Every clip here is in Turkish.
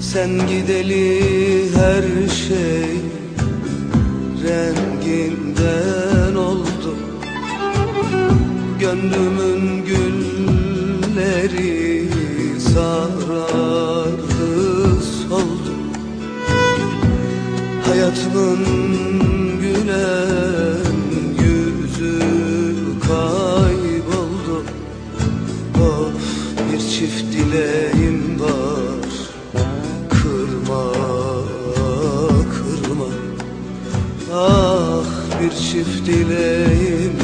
Sen gideli her şey renginden oldu. Gönlümün gülleri sarardı soldu. Hayatımın gülen yüzü kayboldu. Of bir çift dileğim var bir çift dileğim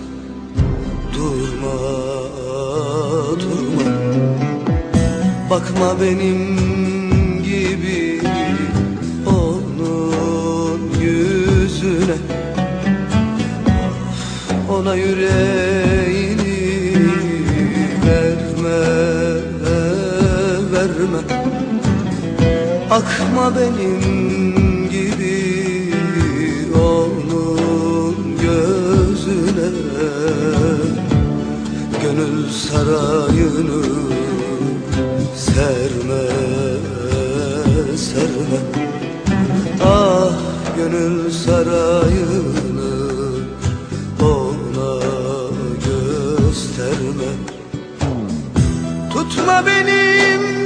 Durma, durma. Bakma benim gibi onun yüzüne. Ona yüreğini verme, verme. Akma benim Gönül sarayını serme, serme. Ah gönül sarayını ona gösterme. Tutma benim